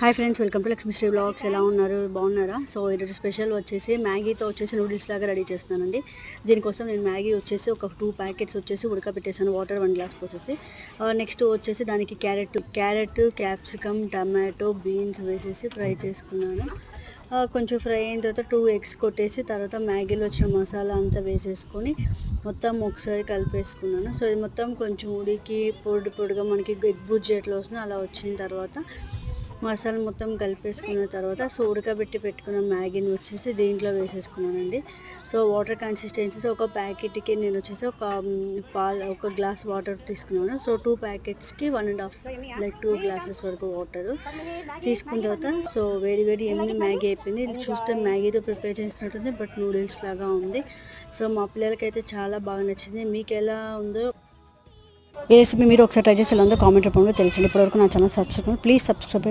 Hi friends welcome to Lakshmisri blogs ఎలా ఉన్నారు? బాగున్నారా? సో ఈరోజు స్పెషల్ వచ్చేసి మ్యాగీతో వచ్చేసి నూడిల్స్ లాగా రెడీ చేస్తున్నానండి. దీనికోసం నేను మ్యాగీ వచ్చేసి ఒక టూ ప్యాకెట్స్ వచ్చేసి ఉడకబెట్టేసాను. వాటర్ వన్ గ్లాస్ పోసేసి నెక్స్ట్ వచ్చేసి దానికి carrot carrot capsicum tomato beans వేసేసి ఫ్రై చేసుకున్నాను. కొంచెం ఫ్రై అయిన తర్వాత టూ ఎగ్స్ కొట్టేసి తర్వాత మ్యాగీలో వచ్చిన మసాలా అంతా వేసేసుకొని మొత్తం ఒకసారి కలిపేసుకున్నాను. సో ఇది మొత్తం కొంచెం ఉడికి పొడి పొడిగా మనకి ఎగ్ బుజ్జి ఎట్లా వస్తుందో అలా వచ్చిన తర్వాత మసాలా మొత్తం కలిపేసుకున్న తర్వాత సో ఉడకబెట్టి పెట్టుకున్న మ్యాగీని వచ్చేసి దీంట్లో వేసేసుకున్నానండి. సో వాటర్ కన్సిస్టెన్సీ ఒక ప్యాకెట్కి నేను వచ్చేసి ఒక పాల్ పాలు ఒక గ్లాస్ వాటర్ తీసుకున్నాను. So two ప్యాకెట్స్కి one and half like two glasses వరకు వాటర్ తీసుకున్న తర్వాత సో వేడి వేడి ఎన్ని మ్యాగీ అయిపోయింది. ఇది చూస్తే మ్యాగీతో ప్రిపేర్ చేసినట్టుంది బట్ నూడిల్స్ లాగా ఉంది. సో మా పిల్లలకైతే చాలా బాగా నచ్చింది. మీకు ఎలా ఉందో ఈ రెసిపీ మీరు ఒకసారి ట్రై చేసి ఎలా ఉందో కామెంట్ రూపంలో తెలిసింది ఇప్పటివరకు నా ఛానల్ సబ్స్క్రైబ్ ప్లీజ్ సబ్స్క్రైబ్